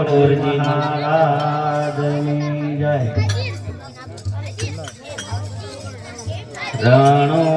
ઠાકોરજી મહારાજની જય રણો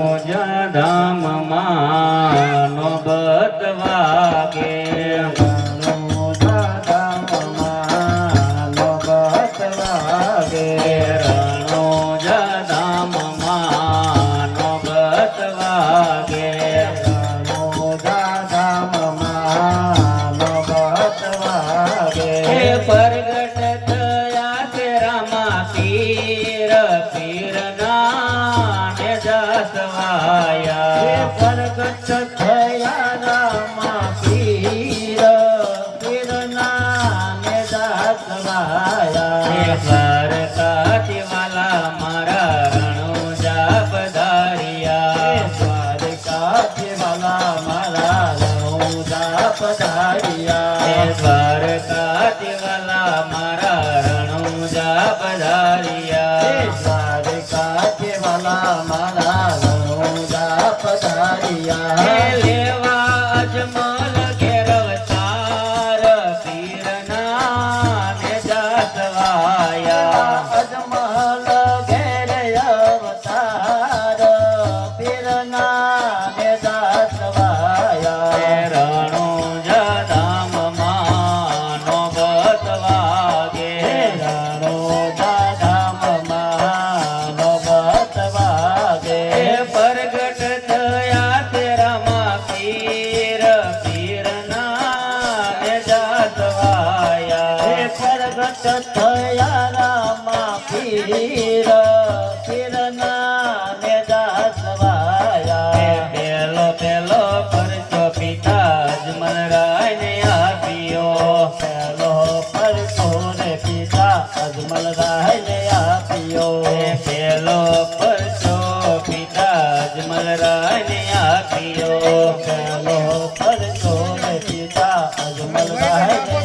কালিয়া है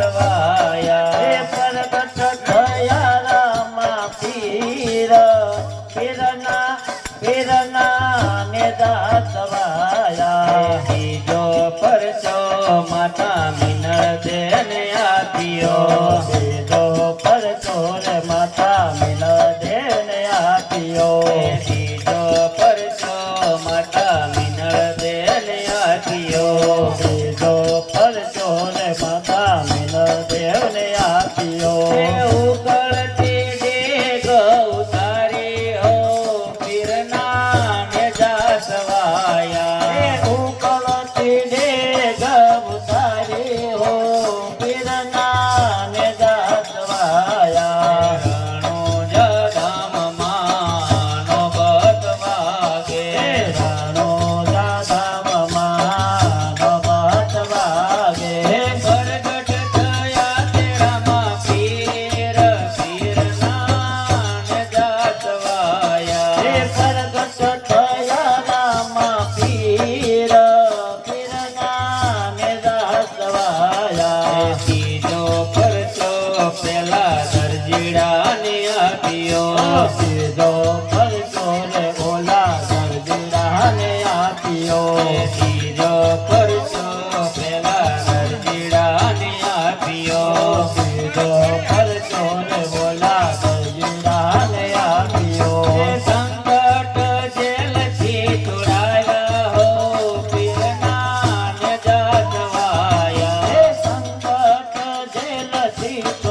જાતવાયા chiquito.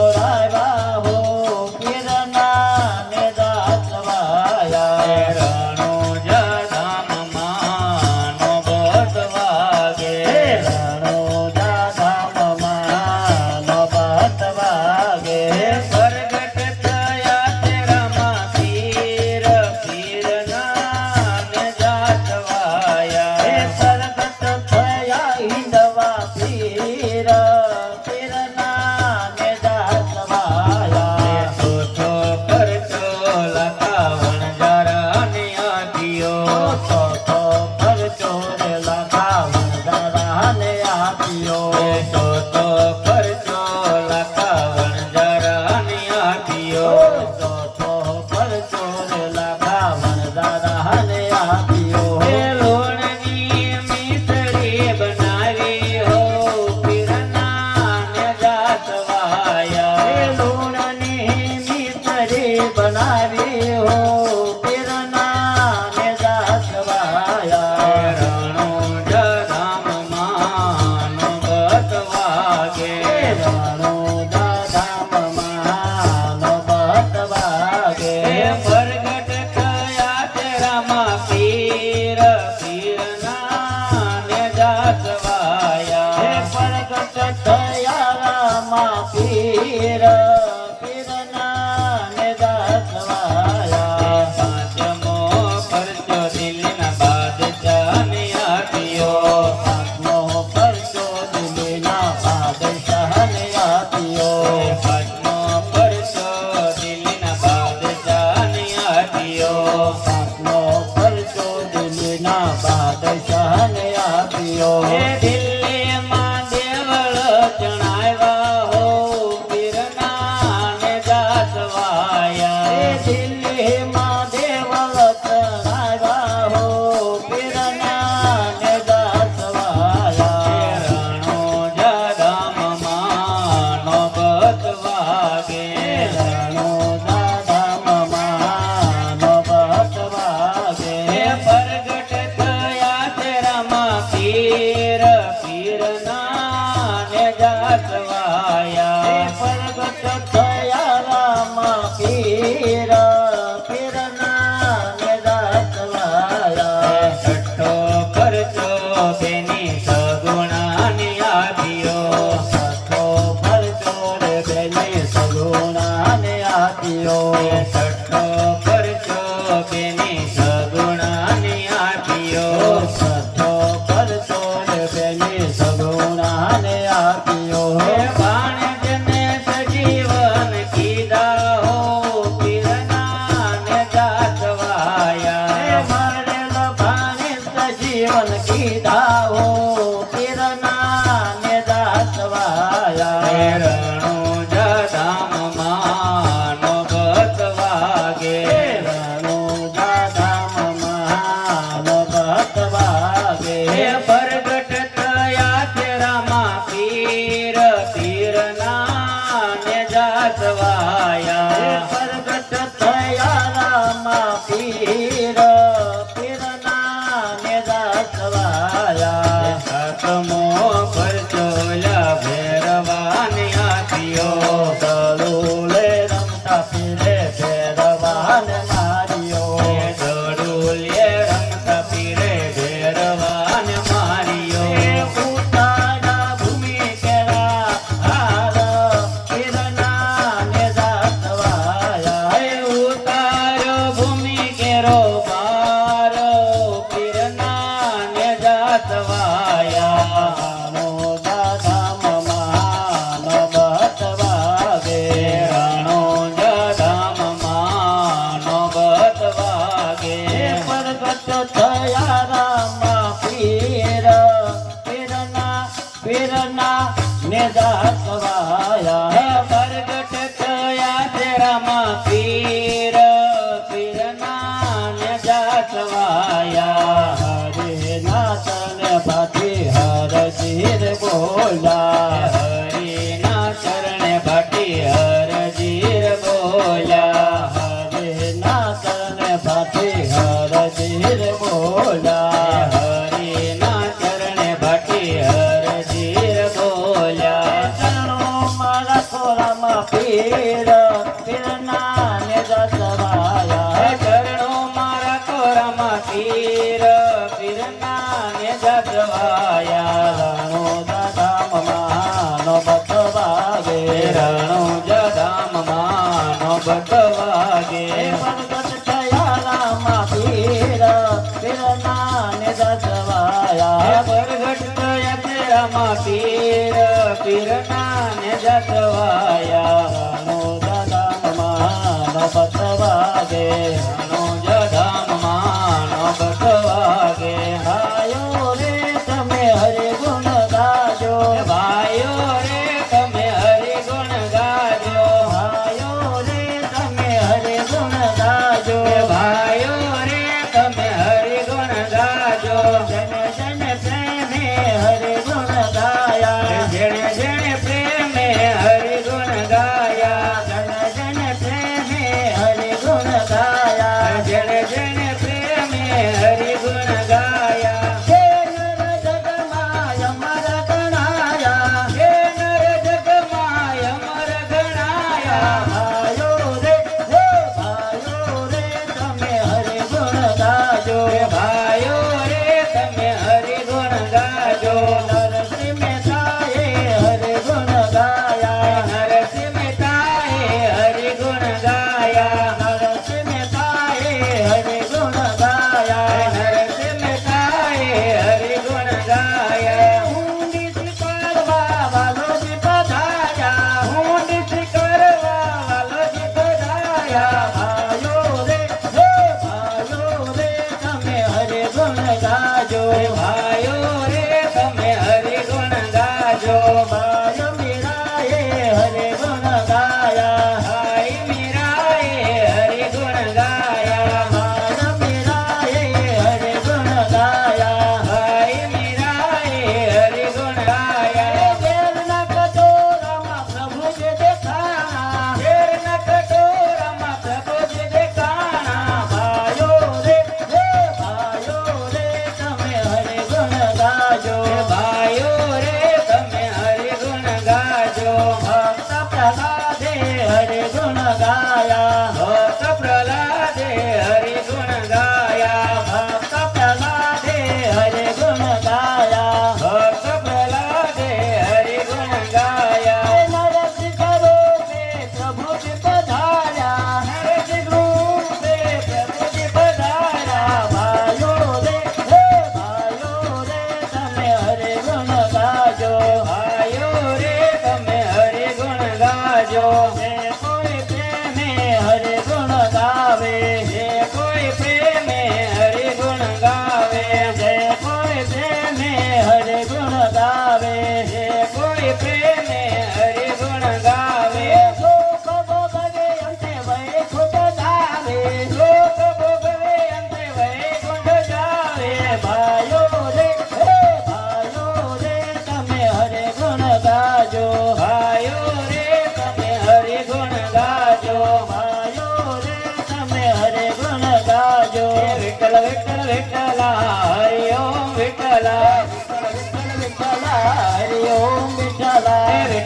Pele, જાતવાયા. પ્રગટ Hola. ભગવાગે થયાલા માપીર પીરનાને દસવાયા પરગટ થયા તેરા માપીર પીરનાને દસવાયા દાદા મા ભગવાગે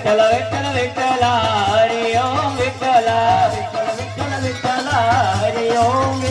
விட்டல விட்டல விட்டலா ஹரி ஓம் விட்டலா விட்டல விட்டல விட்டலா ஹரி ஓம்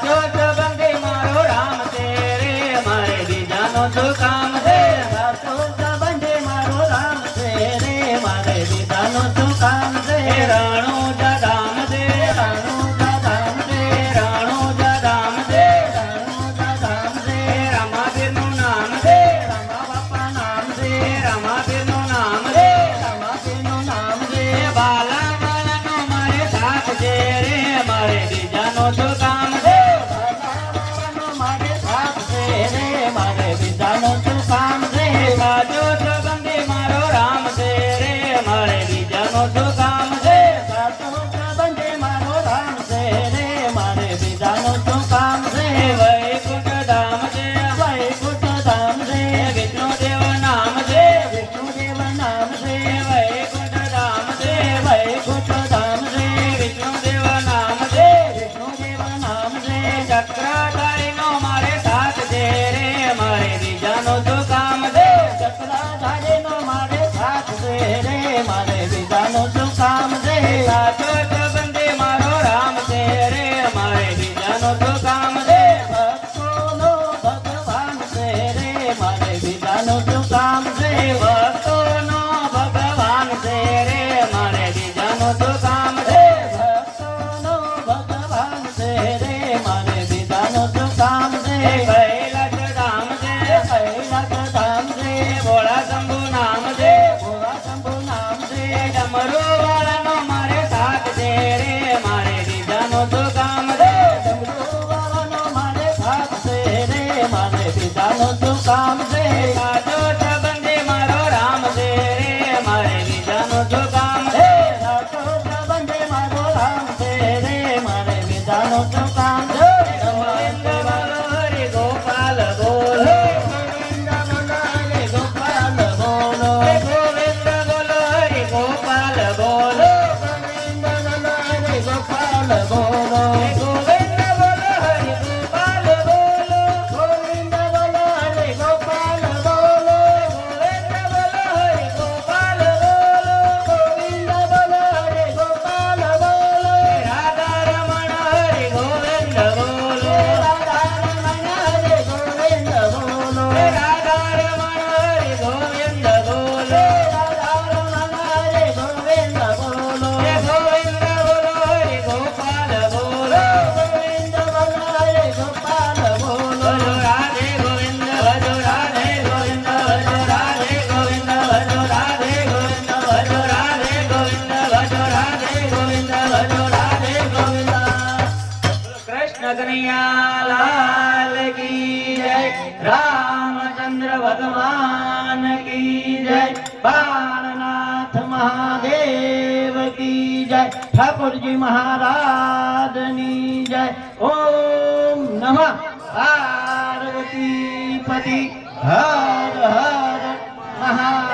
રાજા કનૈયા લાલ કી જય, રામચંદ્ર ભગવાન કી જય, બાળનાથ મહાદેવ કી જય, ઠાકોરજી મહારાજની જય. ઓમ નમઃ. પાર્વતી પતિ હર હર મહા